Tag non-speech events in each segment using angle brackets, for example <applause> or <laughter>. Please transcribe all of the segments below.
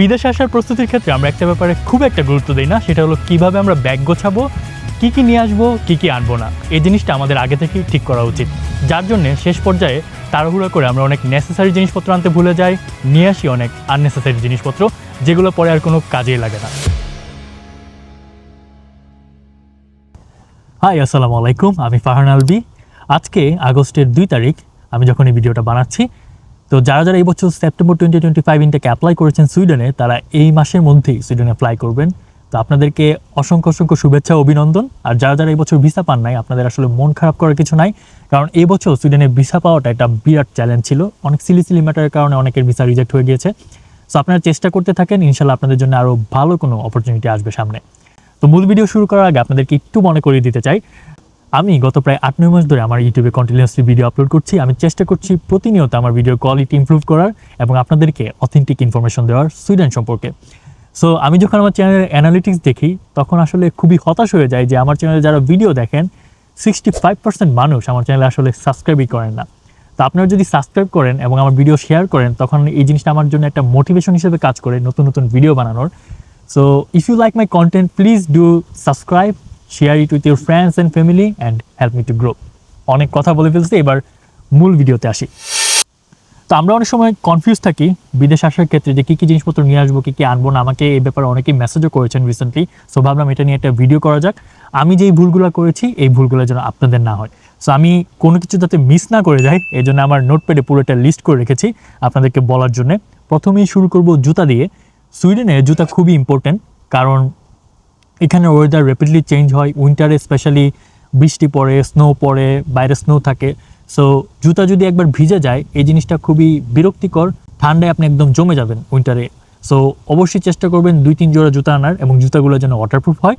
বিদেশে আসার প্রস্তুতির ক্ষেত্রে আমরা একটা ব্যাপারে খুব একটা গুরুত্ব দিই না, সেটা হলো কীভাবে আমরা ব্যাগ গোছাবো, কি কি নিয়ে আসব, কি কি আনব না। এই জিনিসটা আমাদের আগে থেকেই ঠিক করা উচিত। যার জন্য শেষ পর্যায়ে তাড়াহুড়ো করে আমরা অনেক নেসেসারি জিনিসপত্র আনতে ভুলে যাই, নিয়ে আসি অনেক আননেসেসারি জিনিসপত্র, যেগুলো পরে আর কোনো কাজেই লাগে না। হাই আসসালামু আলাইকুম, আমি ফারহান আলবি। আজকে আগস্টের দুই তারিখ, আমি যখন এই ভিডিওটা বানাচ্ছি তো যারা যারা এই বছর সেপ্টেম্বর টোয়েন্টি টোয়েন্টি ফাইভ ইনটেকে অ্যাপ্লাই করেছেন সুইডেনে, তারা এই মাসের মধ্যেই সুইডেনে অ্যাপ্লাই করবেন। তো আপনাদেরকে অসংখ্য অসংখ্য শুভেচ্ছা, অভিনন্দন। আর যারা যারা এই বছর ভিসা পান নাই, আপনাদের আসলে মন খারাপ করার কিছু নাই। কারণ এই বছর সুইডেনে ভিসা পাওয়াটা একটা বিরাট চ্যালেঞ্জ ছিল। অনেক সিলি সিলি ম্যাটারের কারণে অনেকের ভিসা রিজেক্ট হয়ে গিয়েছে। সো আপনারা চেষ্টা করতে থাকেন ইনশাল্লাহ আপনাদের জন্য আরও ভালো কোনো অপরচুনিটি আসবে সামনে। তো মূল ভিডিও শুরু করার আগে আপনাদেরকে একটু মনে করিয়ে দিতে চাই আমি গত প্রায় আট, নয় মাস ধরে আমার ইউটিউবে কন্টিনিউয়াসলি ভিডিও আপলোড করছি। আমি চেষ্টা করছি প্রতিনিয়ত আমার ভিডিওর কোয়ালিটি ইমপ্রুভ করার এবং আপনাদেরকে অথেন্টিক ইনফরমেশন দেওয়ার সুইডেন সম্পর্কে। সো আমি যখন আমার চ্যানেলের অ্যানালিটিক্স দেখি, তখন আসলে খুবই হতাশ হয়ে যায় যে আমার চ্যানেলে যারা ভিডিও দেখেন সিক্সটি ফাইভ পার্সেন্ট মানুষ আমার চ্যানেলে আসলে সাবস্ক্রাইবই করেন না। তো আপনারা যদি সাবস্ক্রাইব করেন এবং আমার ভিডিও শেয়ার করেন, তখন এই জিনিসটা আমার জন্য একটা মোটিভেশন হিসেবে কাজ করে নতুন নতুন ভিডিও বানানোর। So if you like my content please do subscribe share it with your friends and family and help me to grow অনেক কথা বলে ফেলছি, এবার মূল ভিডিওতে আসি। তো আমরা অনেক সময় কনফিউজ থাকি, বিদেশ আসার ক্ষেত্রে যে কী কী জিনিসপত্র নিয়ে আসব, কী কী আনব না, আমাকে এই ব্যাপারে অনেকেই মেসেজও করেছেন রিসেন্টলি সো ভাবলাম এটা নিয়ে একটা ভিডিও করা যাক। আমি যেই ভুলগুলো করেছি, এই ভুলগুলো যেন আপনাদের না হয়। সো আমি কোনো কিছু যাতে মিস না করে যাই, এই জন্য আমার নোটপ্যাডে পুরো একটা লিস্ট করে রেখেছি আপনাদেরকে বলার জন্যে। প্রথমেই শুরু করব জুতা দিয়ে। সুইডেনে জুতা খুবই ইম্পর্টেন্ট কারণ এখানে ওয়েদার র্যাপিডলি চেঞ্জ হয় উইন্টারে স্পেশালি বৃষ্টি পড়ে স্নো পড়ে, বাইরে স্নো থাকে। সো জুতা যদি একবার ভিজে যায়, এই জিনিসটা খুবই বিরক্তিকর। ঠান্ডায় আপনি একদম জমে যাবেন উইন্টারে সো অবশ্যই চেষ্টা করবেন দুই তিন জোড়া জুতা আনার এবং জুতাগুলো যেন ওয়াটারপ্রুফ হয়।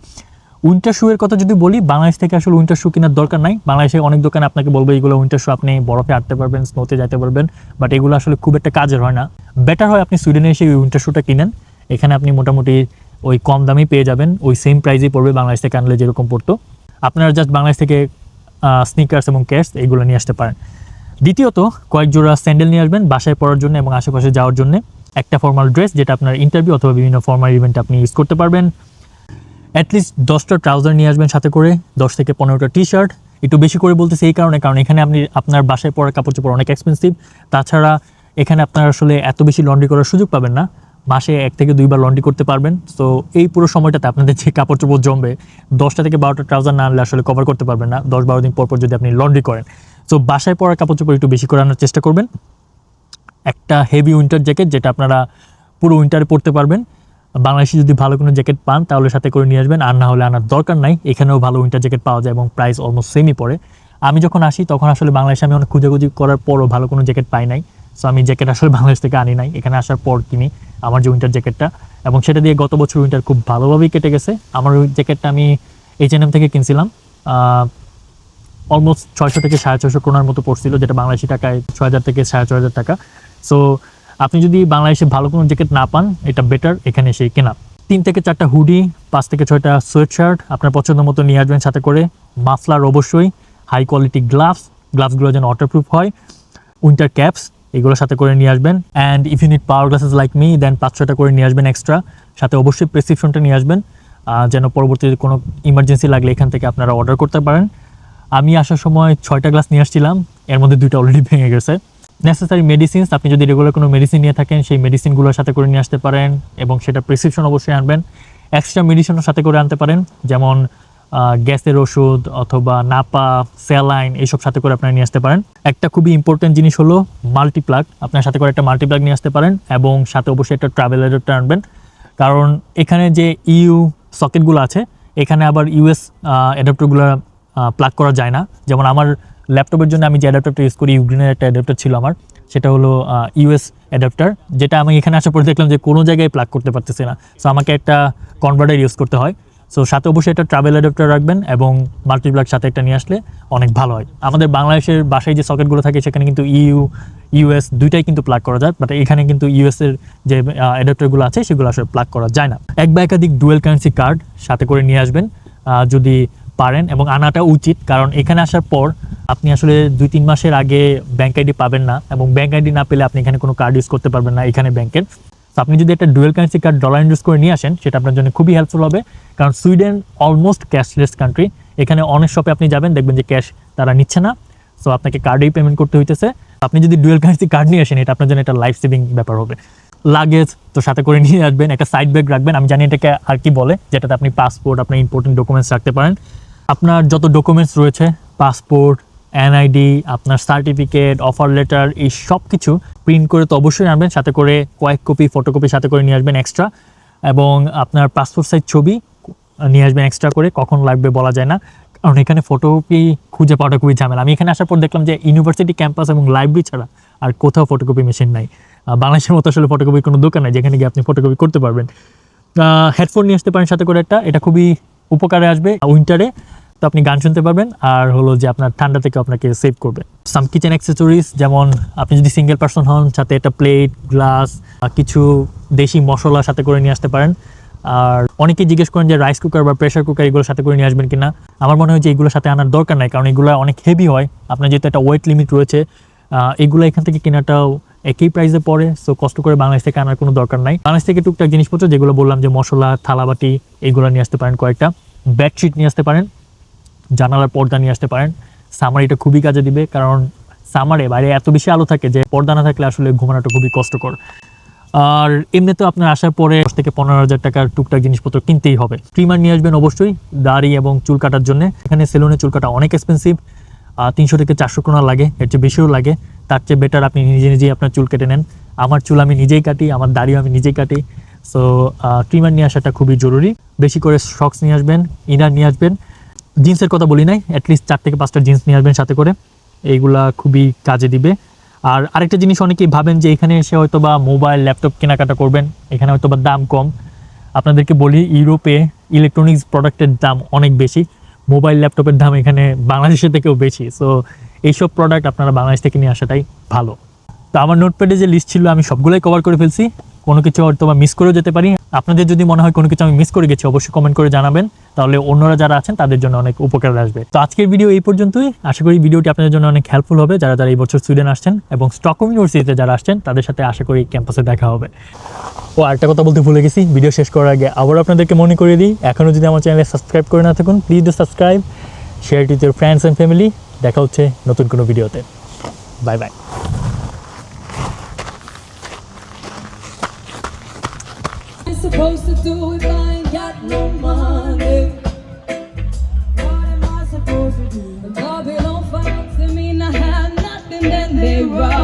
উইন্টার শুয়ের কথা যদি বলি, বাংলাদেশ থেকে আসলে উইন্টার শু কেনার দরকার নাই। বাংলাদেশে অনেক দোকানে আপনাকে বলবে এইগুলো উইন্টার শু আপনি বরফে আটতে পারবেন স্নোতে যেতে পারবেন। বাট এগুলো আসলে খুব একটা কাজের হয় না। বেটার হয় আপনি সুইডেনে এসে উইন্টার শুটা কিনেন। এখানে আপনি মোটামুটি ওই কম দামেই পেয়ে যাবেন, ওই সেম প্রাইসেই পড়বে বাংলাদেশ থেকে আনলে যেরকম পড়তো। আপনারা জাস্ট বাংলাদেশ থেকে স্নিকার্স এবং ক্যাশ এইগুলো নিয়ে আসতে পারেন। দ্বিতীয়ত, কয়েক জোড়া স্যান্ডেল নিয়ে আসবেন বাসায় পড়ার জন্য এবং আশেপাশে যাওয়ার জন্য। একটা ফর্মাল ড্রেস যেটা আপনার ইন্টারভিউ অথবা বিভিন্ন ফর্মাল ইভেন্টে আপনি ইউজ করতে পারবেন। অ্যাটলিস্ট দশটা ট্রাউজার নিয়ে আসবেন সাথে করে, দশ থেকে পনেরোটা টি শার্ট একটু বেশি করে বলতেছি এই কারণে, কারণ এখানে আপনি, আপনার বাসায় পরা কাপড় চোপড় অনেক এক্সপেন্সিভ তাছাড়া এখানে আপনার আসলে এত বেশি লন্ড্রি করার সুযোগ পাবেন না। মাসে এক থেকে দুইবার লন্ড্রি করতে পারবেন। তো এই পুরো সময়টাতে আপনাদের যে কাপড় চোপড় জমবে, দশটা থেকে বারোটা ট্রাউজার না আনলে আসলে কভার করতে পারবেন না। দশ বারো দিন পর পর যদি আপনি লন্ড্রি করেন। তো বাসায় পরা কাপড় চোপড় একটু বেশি করে আনার চেষ্টা করবেন। একটা হেভি উইন্টার জ্যাকেট যেটা আপনারা পুরো উইন্টারে পরতে পারবেন। বাংলাদেশে যদি ভালো কোনো জ্যাকেট পান, তাহলে সাথে করে নিয়ে আসবেন। আর না হলে আনার দরকার নাই। এখানেও ভালো উইন্টার জ্যাকেট পাওয়া যায় এবং প্রাইস অলমোস্ট সেমই পড়ে। আমি যখন আসি, তখন আসলে বাংলাদেশে আমি অনেক খুঁজাখুঁজি করার পরও ভালো কোনো জ্যাকেট পাই নাই। সো আমি জ্যাকেট আসলে বাংলাদেশ থেকে আনি নাই। এখানে আসার পর কিনি। আমার যে উইন্টার জ্যাকেটটা এবং সেটা দিয়ে গত বছর উইন্টার খুব ভালোভাবেই কেটে গেছে। আমার ওই জ্যাকেটটা আমি এইচ এন এম থেকে কিনছিলাম। অলমোস্ট ছয়শো থেকে সাড়ে ছয়শো ক্রোনার মতো পড়ছিল, যেটা বাংলাদেশি টাকায় ছয় হাজার থেকে সাড়ে ছয় হাজার টাকা। সো আপনি যদি বাংলাদেশে ভালো কোনো জ্যাকেট না পান, এটা বেটার এখানে এসে কেনা। তিন থেকে চারটা হুডি পাঁচ থেকে ছয়টা সোয়েটশার্ট আপনার পছন্দ মতো নিয়ে আসবেন সাথে করে। মাফলার অবশ্যই হাই কোয়ালিটি গ্লাভস গ্লাভসগুলো যেন ওয়াটারপ্রুফ হয়। উইন্টার ক্যাপস এগুলো সাথে করে নিয়ে আসবেন। And if you need power glasses like me then পাঁচ ছয়টা করে নিয়ে আসবেন এক্সট্রা সাথে অবশ্যই প্রেসক্রিপশনটা নিয়ে আসবেন যেন পরবর্তীতে কোনো ইমার্জেন্সি লাগলে এখান থেকে আপনারা অর্ডার করতে পারেন। আমি আসার সময় ছয়টা গ্লাস নিয়ে আসছিলাম, এর মধ্যে দুইটা অলরেডি <laughs> ভেঙে গেছে। নেসেসারি মেডিসিনস আপনি যদি রেগুলার কোনো মেডিসিন নিয়ে থাকেন, সেই মেডিসিনগুলোর সাথে করে নিয়ে আসতে পারেন, এবং সেটা প্রেসক্রিপশন অবশ্যই আনবেন। এক্সট্রা মেডিসিনও সাথে করে আনতে পারেন, যেমন গ্যাসের ওষুধ অথবা নাপা, স্যালাইন এইসব সাথে করে আপনারা নিয়ে আসতে পারেন। একটা খুবই ইম্পর্টেন্ট জিনিস হলো মাল্টিপ্লাগ আপনার সাথে করে একটা মাল্টিপ্লাগ নিয়ে আসতে পারেন এবং সাথে অবশ্যই একটা ট্রাভেল অ্যাডাপ্টার আনবেন। কারণ এখানে যে ইউ সকেটগুলো আছে, এখানে আবার ইউএস অ্যাডাপ্টারগুলো প্লাগ করা যায় না। যেমন আমার ল্যাপটপের জন্য আমি যে অ্যাডাপ্টারটা ইউজ করি ইউগ্রিনের একটা অ্যাডাপ্টার ছিল আমার, সেটা হলো ইউএস অ্যাডাপ্টার যেটা আমি এখানে আসার পরে দেখলাম যে কোনো জায়গায় প্লাগ করতে পারতেছি না। সো আমাকে একটা কনভার্টার ইউজ করতে হয়। সো সাথে অবশ্যই একটা ট্রাভেল অ্যাডাপ্টার রাখবেন এবং মাল্টিপ্লাগ সাথে একটা নিয়ে আসলে অনেক ভালো হয়। আমাদের বাংলাদেশের বাসায় যে সকেটগুলো থাকে, সেখানে কিন্তু ইউ ইউএস দুইটাই কিন্তু প্লাগ করা যায় বাট এখানে কিন্তু ইউএস এর যে অ্যাডাপ্টারগুলো আছে, সেগুলো আসলে প্লাগ করা যায় না। এক বা একাধিক ডুয়েল কারেন্সি কার্ড সাথে করে নিয়ে আসবেন যদি পারেন এবং আনাটা উচিত, কারণ এখানে আসার পর আপনি আসলে দুই তিন মাসের আগে ব্যাঙ্ক আইডি পাবেন না এবং ব্যাঙ্ক আইডি না পেলে আপনি এখানে কোনো কার্ড ইউজ করতে পারবেন না এখানে ব্যাংকের তো আপনি যদি একটা dual currency card dollar invest করে নিয়ে আসেন, সেটা আপনার জন্য খুবই হেল্পফুল হবে। কারণ সুইডেন অলমোস্ট ক্যাশলেস কান্ট্রি এখানে অনেক শপে আপনি যাবেন, দেখবেন যে ক্যাশ তারা নিচ্ছে না। সো আপনাকে কার্ডেই পেমেন্ট করতে হইতেছে। আপনি যদি ডুয়েল কারেন্সি কার্ড নিয়ে আসেন, এটা আপনার জন্য একটা লাইফ সেভিং ব্যাপার হবে। লাগেজ তো সাথে করে নিয়ে আসবেন, একটা সাইড ব্যাগ রাখবেন। আমি জানি এটাকে আর কি বলে, যেটাতে আপনি পাসপোর্ট আপনার ইম্পর্টেন্ট ডকুমেন্টস রাখতে পারেন। আপনার যত ডকুমেন্টস রয়েছে পাসপোর্ট এনআইডি আপনার সার্টিফিকেট অফার লেটার এই সব কিছু প্রিন্ট করে তো অবশ্যই আনবেন, সাথে করে কয়েক কপি ফটোকপি সাথে করে নিয়ে আসবেন এক্সট্রা এবং আপনার পাসপোর্ট সাইজ ছবি নিয়ে আসবেন এক্সট্রা করে, কখন লাগবে বলা যায় না। কারণ এখানে ফটোকপি খুঁজে পাওয়াটা খুবই ঝামেলা। আমি এখানে আসার পর দেখলাম যে ইউনিভার্সিটি ক্যাম্পাস এবং লাইব্রেরি ছাড়া আর কোথাও ফটোকপি মেশিন নাই। বাংলাদেশের মতো আসলে ফটোকপির কোনো দোকান নাই যেখানে গিয়ে আপনি ফটোকপি করতে পারবেন। হেডফোন নিয়ে আসতে পারেন সাথে করে একটা। এটা খুবই উপকারে আসবে উইন্টারে তো আপনি গান শুনতে পারবেন, আর হলো যে আপনার ঠান্ডা থেকে আপনাকে সেভ করবে। সাম কিচেন অ্যাক্সেসরিজ যেমন আপনি যদি সিঙ্গেল পার্সন হন, সাথে একটা প্লেট গ্লাস কিছু দেশি মশলা সাথে করে নিয়ে আসতে পারেন। আর অনেকেই জিজ্ঞেস করেন যে রাইস কুকার বা প্রেশার কুকার এগুলো সাথে করে নিয়ে আসবেন কিনা। আমার মনে হয় যে এগুলোর সাথে আনার দরকার নাই, কারণ এগুলো অনেক হেভি হয়। আপনার যেহেতু একটা ওয়েট লিমিট রয়েছে এগুলো এখান থেকে কেনাটাও একই প্রাইসে পড়ে সো কষ্ট করে বাংলাদেশ থেকে আনার কোনো দরকার নাই। বাংলাদেশ থেকে টুকটাক জিনিসপত্র, যেগুলো বললাম যে মশলা, থালাবাটি, এগুলো নিয়ে আসতে পারেন কয়েকটা। বেডশিট নিয়ে আসতে পারেন। জানালার পর্দা নিয়ে আসতে পারেন। সামার এটা খুবই কাজে দিবে, কারণ সামারে বাইরে এত বেশি আলো থাকে যে পর্দা না থাকলে আসলে ঘুমানোটা খুবই কষ্টকর। আর এমনিতেও আপনার আসার পরে দশ থেকে পনেরো হাজার টাকার টুকটাক জিনিসপত্র কিনতেই হবে। ট্রিমার নিয়ে আসবেন অবশ্যই, দাড়ি এবং চুল কাটার জন্য। এখানে সেলুনে চুল কাটা অনেক এক্সপেন্সিভ তিনশো থেকে চারশো কোনা লাগে, এর চেয়ে বেশিও লাগে। তার চেয়ে বেটার আপনি নিজে নিজেই আপনার চুল কেটে নেন। আমার চুল আমি নিজেই কাটি, আমার দাড়িও আমি নিজেই কাটি। সো ট্রিমার নিয়ে আসাটা খুবই জরুরি। বেশি করে শক্স নিয়ে আসবেন ইনার নিয়ে আসবেন। জিন্সের কথা বলি নাই অ্যাটলিস্ট চার থেকে পাঁচটা জিন্স নিয়ে আসবেন সাথে করে। এইগুলা খুবই কাজে দিবে। আর আরেকটা জিনিস অনেকেই ভাবেন যে এখানে এসে হয়তো বা মোবাইল ল্যাপটপ কেনাকাটা করবেন, এখানে হয়তো বা দাম কম। আপনাদেরকে বলি, ইউরোপে ইলেকট্রনিক্স প্রোডাক্টের দাম অনেক বেশি, মোবাইল ল্যাপটপের দাম এখানে বাংলাদেশের থেকেও বেশি। সো এইসব প্রোডাক্ট আপনারা বাংলাদেশ থেকে নিয়ে আসাটাই ভালো। তো আমার নোটপ্যাডে যে লিস্ট ছিল, আমি সবগুলোই কভার করে ফেলছি। কোনো কিছু হয়তো বা মিস করেও যেতে পারি। আপনাদের যদি মনে হয় কোনো কিছু আমি মিস করে গেছি, অবশ্যই কমেন্ট করে জানাবেন। তাহলে অন্যরা যারা আছেন, তাদের জন্য অনেক উপকার আসবে। তো আজকের ভিডিও এই পর্যন্তই। আশা করি ভিডিওটি আপনাদের জন্য অনেক হেল্পফুল হবে। যারা যারা এই বছর সুইডেন আসছেন এবং স্টকহোম ইউনিভার্সিটিতে যারা আসছেন, তাদের সাথে আশা করি ক্যাম্পাসে দেখা হবে। ও আরেকটা কথা বলতে ভুলে গেছি। ভিডিও শেষ করার আগে আবার আপনাদেরকে মনে করিয়ে দিই, এখনও যদি আমার চ্যানেলে সাবস্ক্রাইব করে না থাকুন please do subscribe share with your friends and family দেখা হচ্ছে নতুন কোনো ভিডিওতে bye bye supposed to do if I ain't got no money? What am I supposed to do? The Babylon found to me, I have nothing, then they rob me.